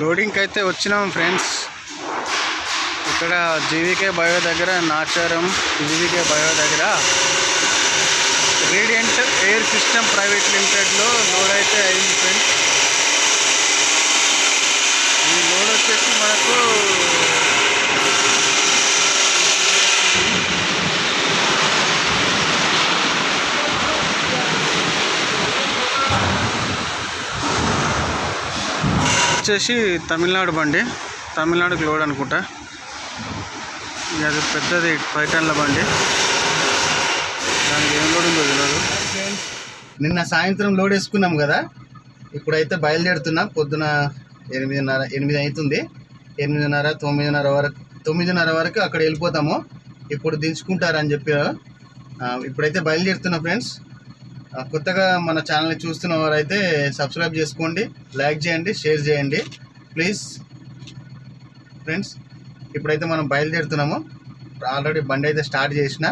లోడింగ్కి అయితే వచ్చినాం ఫ్రెండ్స్. ఇక్కడ జీవికే బయో దగ్గర నాచారం జీవికే బయో దగ్గర. రేడియంట్ ఎయిర్ సిస్టమ్ ప్రైవేట్ లిమిటెడ్లో లోడ్ అయితే అయింది ఫ్రెండ్స్. ఈ లోడ్ వచ్చేసి మనకు వచ్చేసి తమిళనాడు బండి తమిళనాడుకి లోడ్ అనుకుంటా. అది పెద్దది ఫైవ్ టన్ల బండి. దానికి ఏం లోడ్ ఉందో తెలియదు నిన్న సాయంత్రం లోడ్ వేసుకున్నాం కదా ఇప్పుడైతే బయలుదేరుతున్నాం. పొద్దున ఎనిమిదిన్నర ఎనిమిది అవుతుంది. ఎనిమిదిన్నర తొమ్మిదిన్నర వరకు తొమ్మిదిన్నర వరకు అక్కడ వెళ్ళిపోతాము. ఇప్పుడు దించుకుంటారని చెప్పారు ఇప్పుడైతే బయలుదేరుతున్నా ఫ్రెండ్స్. కొత్తగా మన ఛానల్ని చూస్తున్న వారైతే సబ్స్క్రైబ్ చేసుకోండి లైక్ చేయండి షేర్ చేయండి. ప్లీజ్ ఫ్రెండ్స్ ఇప్పుడైతే మనం బయలుదేరుతున్నాము. ఆల్రెడీ బండి అయితే స్టార్ట్ చేసిన.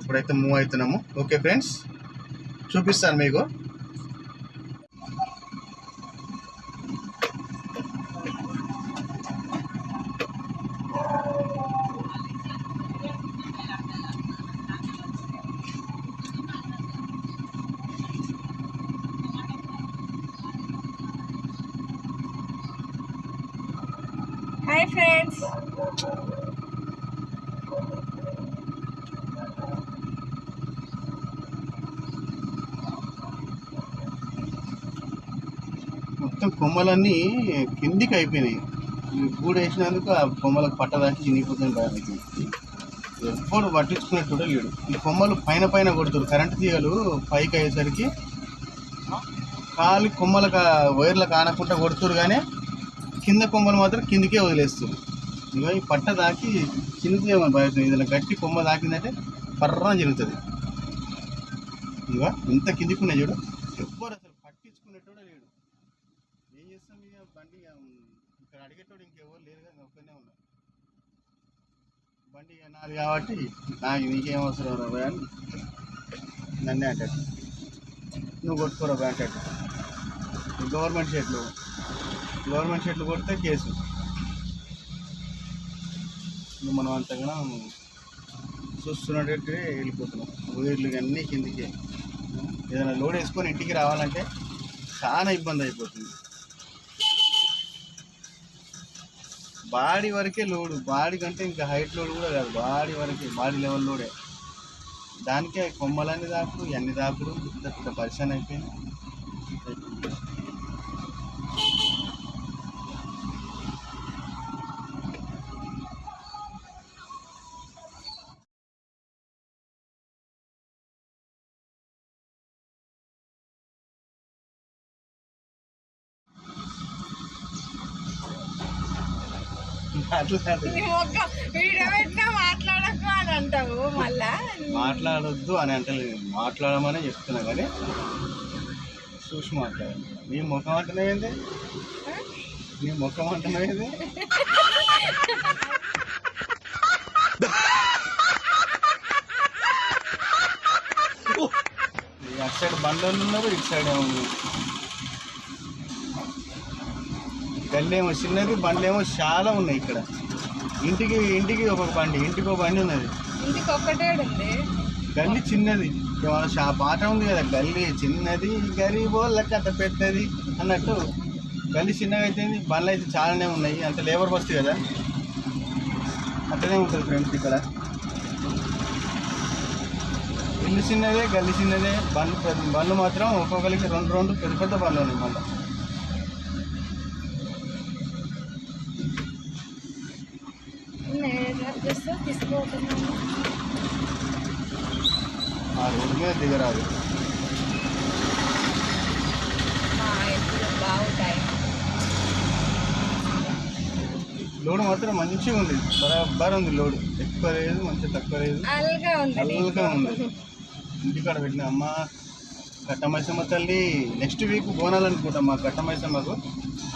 ఇప్పుడైతే మూవ్ అవుతున్నాము. ఓకే ఫ్రెండ్స్ చూపిస్తాను మీకు. హాయ్ ఫ్రెండ్స్ మొత్తం కొమ్మలన్నీ కిందికి అయిపోయినాయి. గూడు వేసినందుకు ఆ కొమ్మలకు పట్టదాకి చినిగిపోతుంది భయానికి ఎప్పుడు పట్టించుకునేట్టు కూడా లేడు. ఈ కొమ్మలు పైన పైన కొడుతారు. కరెంటు తీగలు పైకి అయ్యేసరికి కాలు కొమ్మలకు వైర్లకు ఆనకుండా కొడుతురు కానీ కింద కొమ్మలు మాత్రం కిందికే వదిలేస్తుంది. ఇక ఈ పట్ట దాకి చినుకుదేమని భయం ఏదైనా గట్టి కొమ్మ దాకిందంటే పర్రం జరుగుతుంది ఇక ఇంత కిందికున్నాయి చూడు. ఎవ్వరు అసలు పట్టించుకునేటోడే లేడు. ఏం చేస్తాం ఇక బండి? ఇక్కడ అడిగేటోడు ఇంకెవరు లేరు కానీ ఒక్కనే ఉన్నా. బండి నాది కాబట్టి నాకు నీకేం అవసరం రాబోయ్ అని నన్నే అంటాడు. నువ్వు కొట్టుకోరా అంటాడు. గవర్నమెంట్ షెట్లు గవర్నమెంట్ షెట్లు కొడితే కేసు. మనం అంతగా చూస్తున్నట్టు వెళ్ళిపోతున్నాం. ఊర్లు అన్నీ కిందికి. ఏదైనా లోడ్ వేసుకొని ఇంటికి రావాలంటే చాలా ఇబ్బంది అయిపోతుంది. బాడీ వరకే లోడు. బాడీ కంటే ఇంకా హైట్ లోడ్ కూడా కాదు. బాడీ వరకే బాడీ లెవెల్ లోడే. దానికే కొమ్మలన్నీ దాకుడు ఇవన్నీ దాకుడు పెద్ద పెద్ద పరిశ్రమ అయిపోయింది. మాట్లాడకు అని అంటావు మళ్ళా? మాట్లాడొద్దు అని అంటలేదు మాట్లాడమనే చెప్తున్నా కానీ చూసి మాట్లాడాలి నీ ముఖం అంటున్నాయింది నీ ముఖం అంటున్నాయింది అటు సైడ్ బండ్లు ఉన్నారు ఇటు సైడ్ ఏమో ఉంది. గల్లి ఏమో చిన్నది బండ్లు ఏమో చాలా ఉన్నాయి ఇక్కడ. ఇంటికి ఇంటికి ఒక బండి ఇంటికి ఒక బండి ఉన్నది. ఇంటికి ఒక్కటే ఉంది. గల్లీ చిన్నది. షా పాట ఉంది కదా గల్లీ చిన్నది గరీబోళ్ళ కథ పెద్దది అన్నట్టు. గల్లీ చిన్నగా అయితే బండ్లు అయితే చాలానే ఉన్నాయి. అంత లేబర్ బస్సు కదా. అట్లనే ఉంటుంది ఫ్రెండ్స్ ఇక్కడ. ఇల్లు చిన్నదే గల్లీ చిన్నదే. బండ్లు బండ్లు మాత్రం ఒక్కొక్కరికి రెండు రెండు పెద్ద పెద్ద బండ్లు ఉన్నాయి మళ్ళీ మీద దిగరాదు. లోడ్ మాత్రం మంచిగా ఉంది. బరాబర్ ఉంది లోడ్. ఎక్కువ లేదు మంచిగా తక్కువ లేదు. అల్గా ఉంది. ఇంటికాడ పెట్టిన అమ్మ కట్టమైసమ్మ తల్లి నెక్స్ట్ వీక్ బోనాలు అనుకుంటాం మా కట్టమైసమ్మకు.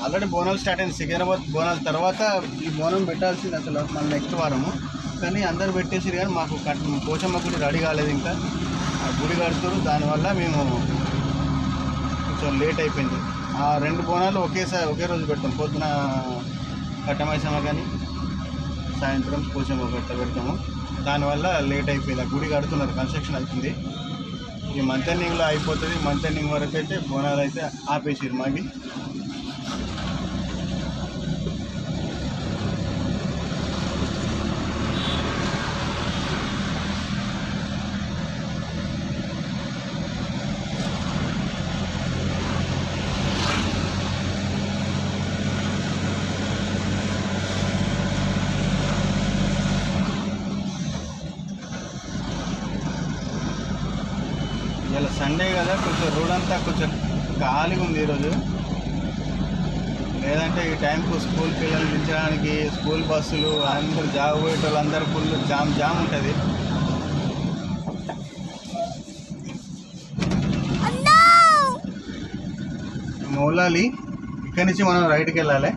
ఆల్రెడీ బోనాలు స్టార్ట్ అయింది సికింద్రాబాద్ బోనాల తర్వాత ఈ బోనం పెట్టాల్సింది అసలు మన నెక్స్ట్ వారము. కానీ అందరు పెట్టేసారు కానీ మాకు కట్ పోచమ్మ గుడి రెడీ కాలేదు ఇంకా. గుడి కడుతురు దానివల్ల మేము కొంచెం లేట్ అయిపోయింది. ఆ రెండు బోనాలు ఒకేసారి ఒకే రోజు పెడతాం. పొద్దున కట్టమైసమ్మ కానీ సాయంత్రం పూజమ్మ పెట్ట పెడతాము. దానివల్ల లేట్ అయిపోయింది. ఆ గుడి కడుతున్నారు కన్స్ట్రక్షన్ అవుతుంది. ఈ మంత్ ఎండింగ్లో అయిపోతుంది. మంత్ ఎండింగ్ వరకు అయితే బోనాలు అయితే ఆపేసారు మాకి ఇలా సండే కదా కొంచెం రోడ్ అంతా కొంచెం ఖాళీగా ఉంది ఈరోజు లేదంటే ఈ టైంకు స్కూల్ దించడానికి స్కూల్ బస్సులు అందరు జాబ్ పోయేటోళ్ళు అందరు ఫుల్ జామ్ జామ్ ఉంటుంది. మౌలాలి ఇక్కడి నుంచి మనం రైట్కి వెళ్ళాలి.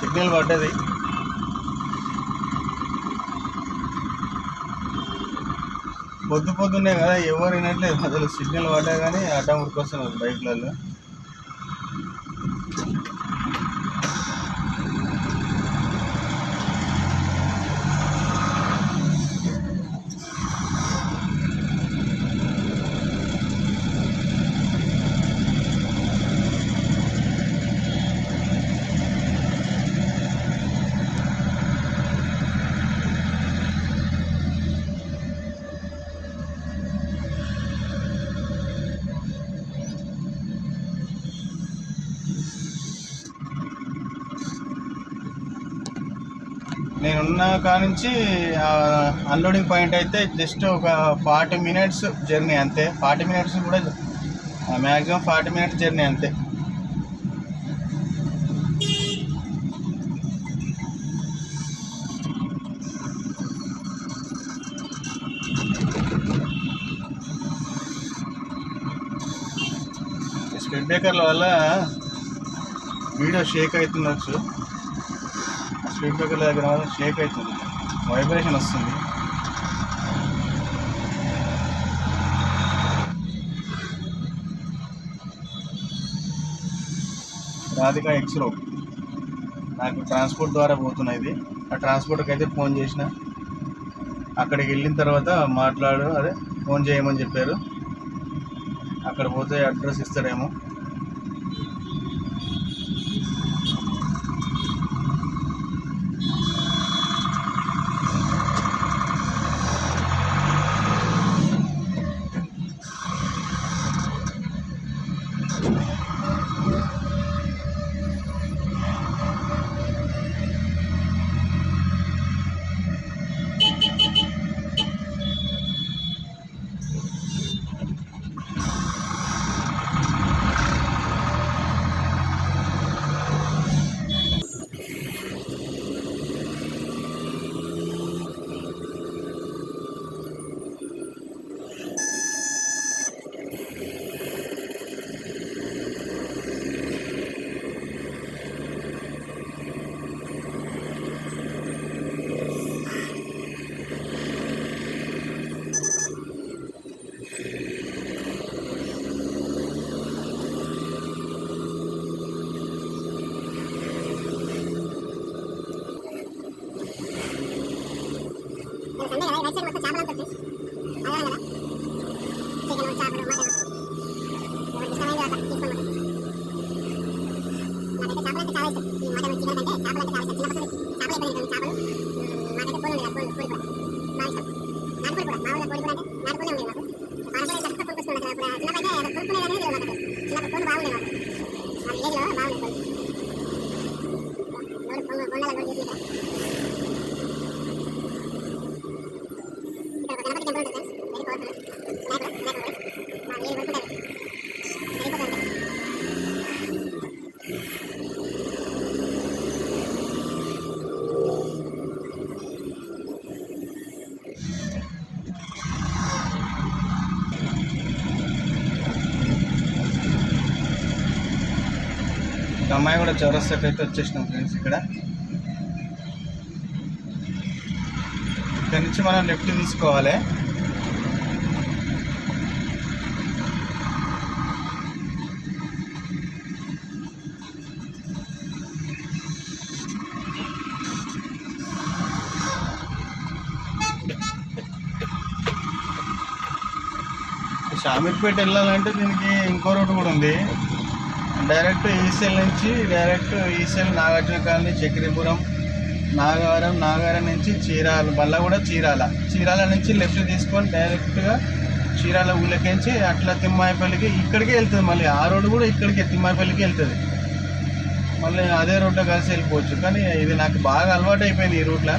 సిగ్నల్ పడ్డది. పొద్దు పొద్దున్నే కదా ఎవరు వినట్లేదు. అసలు సిగ్నల్ పడ్డా కానీ అడ్డం ఉరికొస్తున్నారు బైక్లలో నేనున్న కానించి అన్లోడింగ్ పాయింట్ అయితే జస్ట్ ఒక ఫార్టీ మినిట్స్ జర్నీ అంతే. ఫార్టీ మినిట్స్ కూడా మ్యాక్సిమం ఫార్టీ మినిట్స్ జర్నీ అంతే. స్పీడ్ బ్రేకర్ల వల్ల వీడియో షేక్ అవుతుండొచ్చు స్పీడ్ బ్రేకర్ దగ్గర వల్ల షేక్ అవుతుంది. వైబ్రేషన్ వస్తుంది. రాధిక ఎక్స్ రో నాకు ట్రాన్స్పోర్ట్ ద్వారా పోతున్నాయి ఇది. ఆ ట్రాన్స్పోర్ట్కి అయితే ఫోన్ చేసిన. అక్కడికి వెళ్ళిన తర్వాత మాట్లాడు అదే ఫోన్ చేయమని చెప్పారు. అక్కడ పోతే అడ్రస్ রাইট সাইড মাথা চাপ লাগতেছে আগে আগে అమ్మాయి కూడా చౌరస్తాకి అయితే వచ్చేసినాం ఫ్రెండ్స్ ఇక్కడ. ఇక్కడ నుంచి మనం లెఫ్ట్ తీసుకోవాలి. షామిర్పేట వెళ్ళాలంటే దీనికి ఇంకో రోడ్డు కూడా ఉంది. డైరెక్ట్ ఈసెల్ నుంచి direct ECIL Nagarjuna colony Chakripuram Nagavaram Nagavaram నుంచి చీరాల బల్ల కూడా చీరాల. చీరాల నుంచి లెఫ్ట్ తీసుకొని డైరెక్ట్గా చీరాల ఊళ్ళకించి అట్లా తిమ్మాయిపల్లికి ఇక్కడికే వెళ్తుంది మళ్ళీ. ఆ రోడ్డు కూడా ఇక్కడికే తిమ్మాయిపల్లికి వెళ్తుంది. మళ్ళీ అదే రోడ్లో కలిసి వెళ్ళిపోవచ్చు. కానీ ఇది నాకు బాగా అలవాటు అయిపోయింది ఈ రూట్లో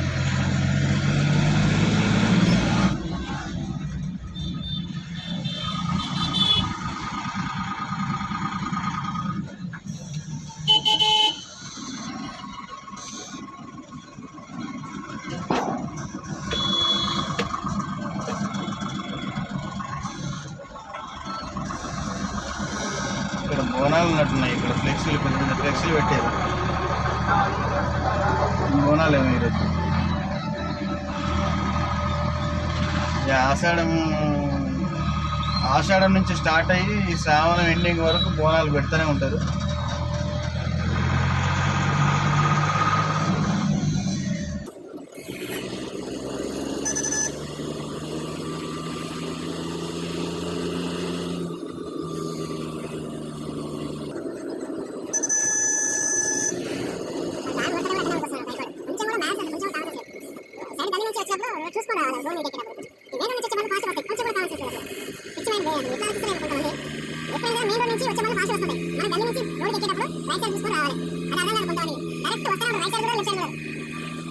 ఇక్కడ బోనాలు ఉన్నట్టున్నాయి ఇక్కడ ఫ్లెక్సీలు పెద్ద పెద్ద ఫ్లెక్సీలు పెట్టారు బోనాలు ఈరోజు ఆషాఢం ఆషాఢం నుంచి స్టార్ట్ అయ్యి ఈ శ్రావణం ఎండింగ్ వరకు బోనాలు పెడుతూనే ఉంటారు.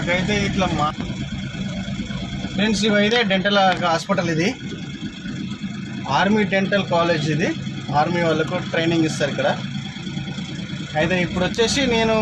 నాకైతే ఇట్లా మా ఫ్రెండ్స్ ఇవైతే డెంటల్ హాస్పిటల్ ఇది. ఆర్మీ డెంటల్ కాలేజ్ ఇది. ఆర్మీ వాళ్ళకు ట్రైనింగ్ ఇస్తారు ఇక్కడ. అయితే ఇప్పుడు వచ్చేసి నేను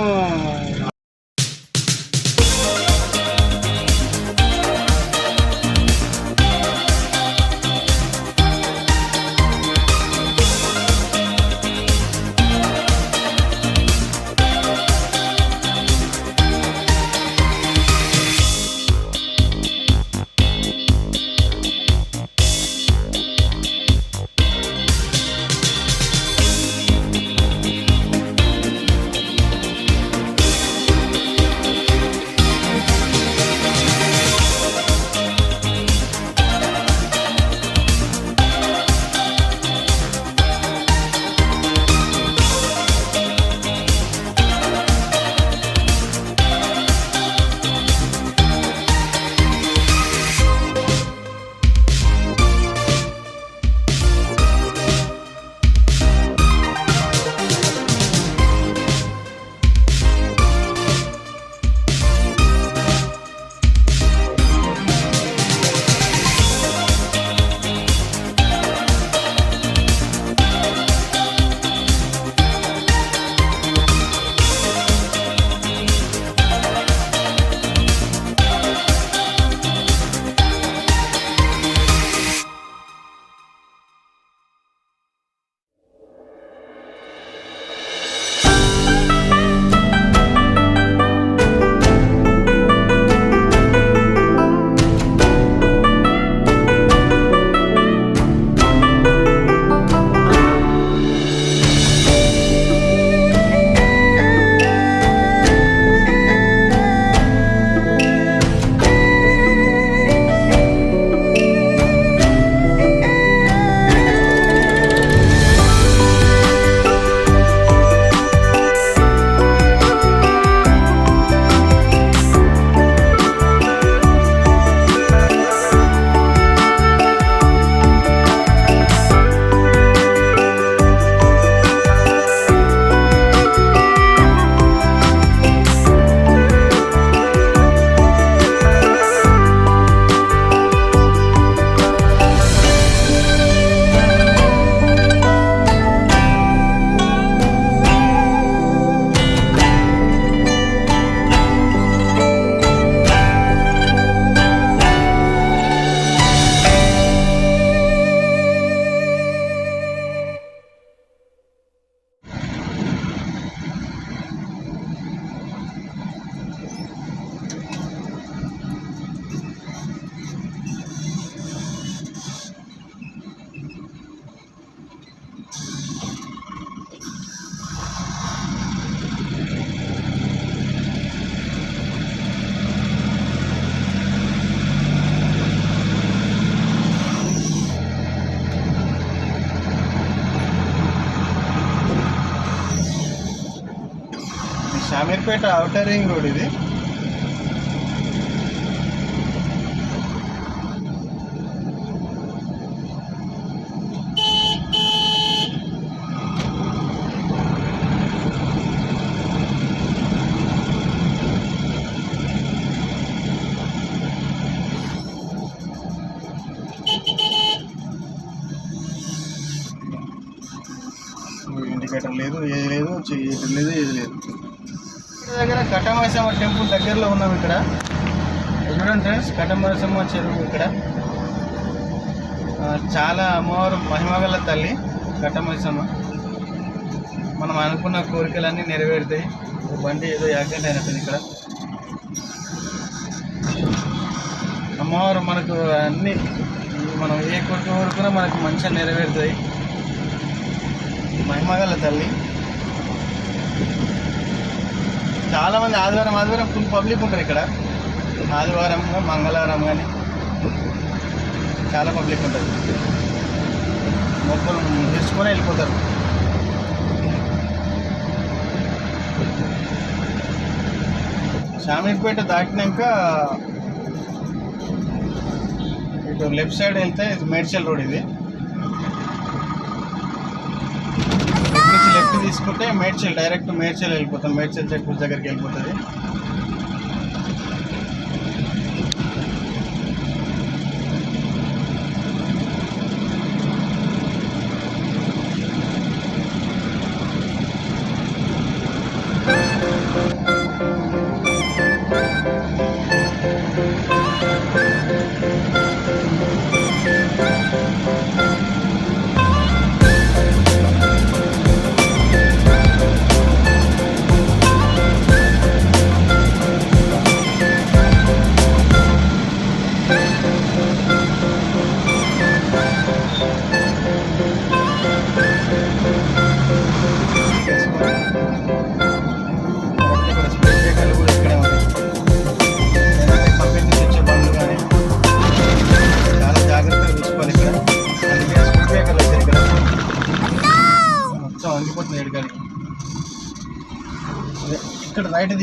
అమీర్పేట అవుటర్ రింగ్ రోడ్ ఇది. ఇండికేటర్ లేదు ఏది లేదు చేయటం లేదు ఏది లేదు. దగ్గర కట్టమైసమ్మ టెంపుల్ దగ్గరలో ఉన్నాం ఇక్కడ. చూడండి ఫ్రెండ్స్ కట్టమైసమ్మ చెరువు ఇక్కడ. చాలా అమ్మవారు మహిమగల తల్లి కట్టమైసమ్మ మనం అనుకున్న కోరికలన్నీ నెరవేరుతాయి. బండి ఏదో యాక్సిడెంట్ అయినట్టుంది ఇక్కడ. అమ్మవారు మనకు అన్ని మనం ఏ కోరిక కోరుకున్నా మనకు మంచిగా నెరవేరుతాయి. మహిమగల తల్లి. చాలా మంది ఆదివారం ఆదివారం ఫుల్ పబ్లిక్ ఉంటారు ఇక్కడ. ఆదివారం మంగళవారం కానీ చాలా పబ్లిక్ ఉంటుంది. మొక్కలు తీసుకొని వెళ్ళిపోతారు. షామీర్పేట దాటినాక ఇటు లెఫ్ట్ సైడ్ వెళ్తే ఇది మేడ్చల్ రోడ్ ఇది ఇటు నుంచి లెఫ్ట్ తీసుకుంటే మేడ్చల్ డైరెక్ట్ మేడ్చల్ వెళ్ళిపోతాం. మేడ్చల్ చెక్ పోస్ట్ దగ్గరికి వెళ్ళిపోతుంది.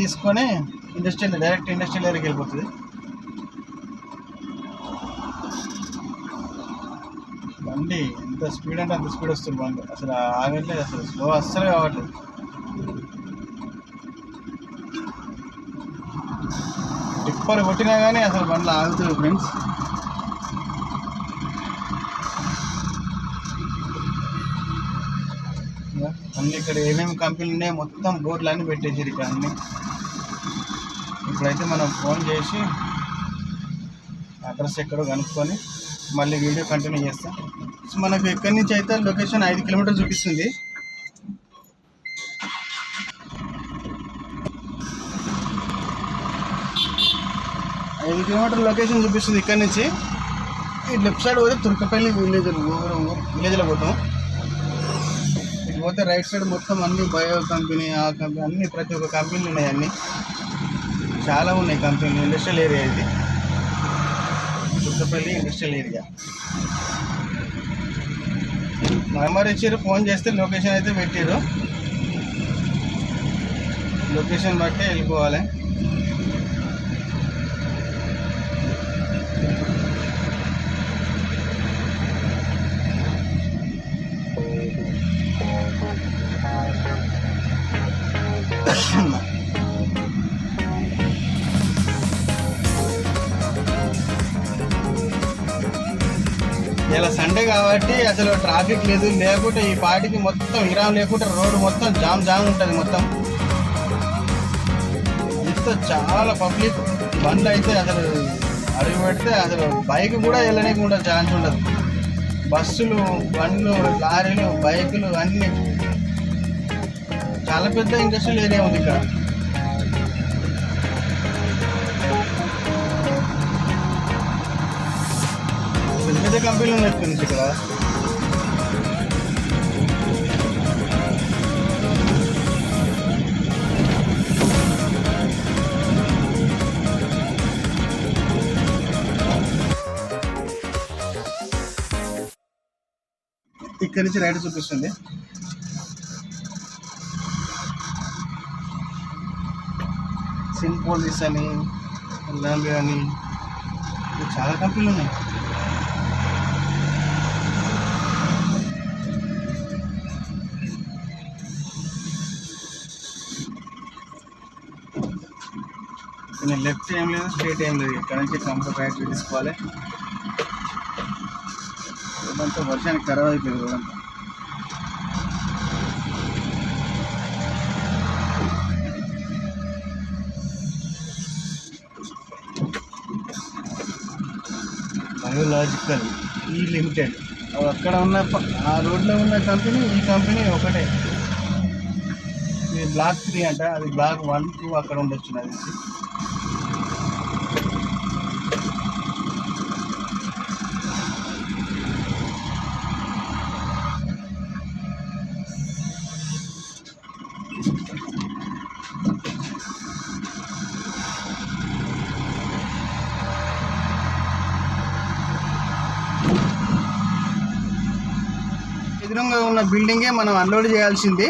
తీసుకొని ఇండస్ట్రియల్ డైరెక్ట్ ఇండస్ట్రియల్ ఏరియాకి వెళ్ళిపోతుంది. బండి ఎంత స్పీడ్ అంటే అంత స్పీడ్ వస్తుంది బండి. అసలు ఆగట్లేదు అసలు స్లో అస్సలు కావట్లేదు. టిప్పర్ కొట్టినా కానీ అసలు బండ్లు ఆగుతుంది ఫ్రెండ్స్. అన్ని ఇక్కడ ఏమేమి కంపెనీలు ఉన్నాయో మొత్తం బోర్డులు అన్నీ పెట్టేసారు ఇక్కడ అన్ని. ఇప్పుడైతే మనం ఫోన్ చేసి అడ్రస్ ఎక్కడో కనుక్కొని మళ్ళీ వీడియో కంటిన్యూ చేస్తాం. సో మనకు ఎక్కడి నుంచి అయితే లొకేషన్ ఐదు కిలోమీటర్లు చూపిస్తుంది. ఐదు కిలోమీటర్ లొకేషన్ చూపిస్తుంది ఇక్కడ నుంచి. ఈ లెఫ్ట్ సైడ్ పోతే తుర్కపల్లి విలేజ్ విలేజ్లో పోతాం. ఇటు పోతే రైట్ సైడ్ మొత్తం అన్ని బయో కంపెనీ ఆ కంపెనీ అన్ని ప్రతి ఒక్క కంపెనీలు ఉన్నాయి అన్ని. చాలా ఉన్నాయి కంపెనీలు ఇండస్ట్రియల్ ఏరియా ఇది. తుర్కపల్లి ఇండస్ట్రియల్ ఏరియా నెంబర్ ఇచ్చారు ఫోన్ చేస్తే లొకేషన్ అయితే పెట్టారు లొకేషన్ బట్టి వెళ్ళిపోవాలి. ఇలా సండే కాబట్టి అసలు ట్రాఫిక్ లేదు. లేకుంటే ఈ పాటికి మొత్తం విరామం లేకుంటే రోడ్డు మొత్తం జామ్ జామ్ ఉంటుంది మొత్తం. ఇంత చాలా పబ్లిక్ బండ్లు అయితే అసలు అడుగు పెడితే అసలు బైక్ కూడా వెళ్ళనీకి ఉండదు ఛాన్స్ ఉండదు. బస్సులు బండ్లు లారీలు బైకులు అన్నీ చాలా పెద్ద ఇండస్ట్రియల్ ఏరియా ఉంది ఇక్కడ. పెద్ద కంపెనీలు ఉన్నాయి ఇక్కడ. ఇక్కడ నుంచి రైట్ చూపిస్తుంది. సింపోలిస్ అని లాంబే అని చాలా కంపెనీలు ఉన్నాయి. నేను లెఫ్ట్ ఏం లేదు స్ట్రేట్ ఏం లేదు. ఇక్కడ నుంచి కంఫర్ట్ రైట్ తీసుకోవాలి. ఇదంతా వర్షానికి ఖరాబ్ అయిపోయింది రోడంతా బయోలాజికల్ ఈ లిమిటెడ్ అక్కడ ఉన్న ఆ రోడ్లో ఉన్న కంపెనీ ఈ కంపెనీ ఒకటే. ఇది బ్లాక్ త్రీ అంట అది బ్లాక్ వన్ టూ అక్కడ ఉండొచ్చు నాకు ఉన్న బిల్డింగే మనం అన్లోడ్ చేయాల్సింది.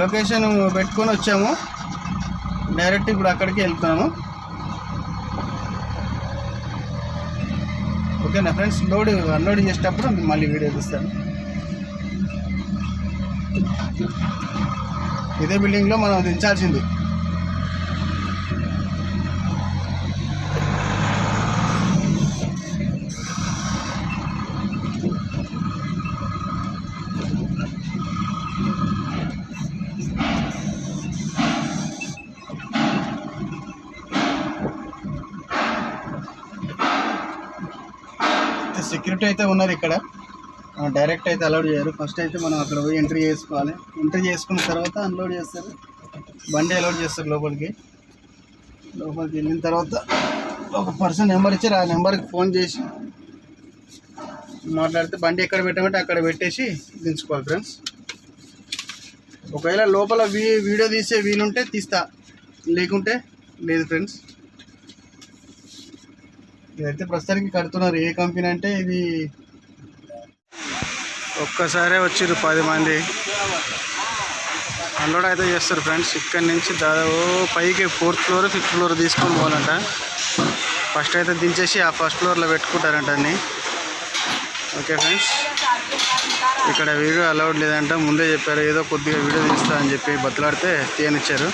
లొకేషన్ పెట్టుకొని వచ్చాము. డైరెక్ట్ ఇప్పుడు అక్కడికి వెళ్తున్నాము. ఓకేనా ఫ్రెండ్స్? లోడ్ అన్లోడ్ చేసేటప్పుడు మళ్ళీ వీడియో తీస్తాను ఇదే బిల్డింగ్లో మనం దించాల్సింది అయితే ఉన్నారు ఇక్కడ. డైరెక్ట్ అయితే అలౌడ్ చేయరు. ఫస్ట్ అయితే మనం అక్కడ పోయి ఎంట్రీ చేసుకోవాలి. ఎంట్రీ చేసుకున్న తర్వాత అన్లోడ్ చేస్తారు. బండి అలౌడ్ చేస్తారు లోపలికి. లోపలికి వెళ్ళిన తర్వాత ఒక పర్సన్ నెంబర్ ఇచ్చారు ఆ నెంబర్కి ఫోన్ చేసి మాట్లాడితే బండి ఎక్కడ పెట్టమంటే అక్కడ పెట్టేసి దించుకోవాలి ఫ్రెండ్స్ ఒకవేళ లోపల వీ వీడియో తీసే వీలుంటే తీస్తా. లేకుంటే లేదు ఫ్రెండ్స్ ఇదైతే ప్రస్తుతానికి కడుతున్నారు. ఏ కంపెనీ అంటే ఇది ఒక్కసారే వచ్చిర్రు పది మంది. అన్లోడ్ అయితే చేస్తారు ఫ్రెండ్స్. ఇక్కడ నుంచి దాదాపు పైకి ఫోర్త్ ఫ్లోర్ ఫిఫ్త్ ఫ్లోర్ తీసుకొని పోవాలంట. ఫస్ట్ అయితే దించేసి ఆ ఫస్ట్ ఫ్లోర్లో పెట్టుకుంటారంట అన్ని. Okay friends. ఇక్కడ వీడియో అలౌడ్ లేదంట. ముందే చెప్పారు ఏదో కొద్దిగా వీడియో తీస్తా అని చెప్పి బతలాడితే తీయనిచ్చారు.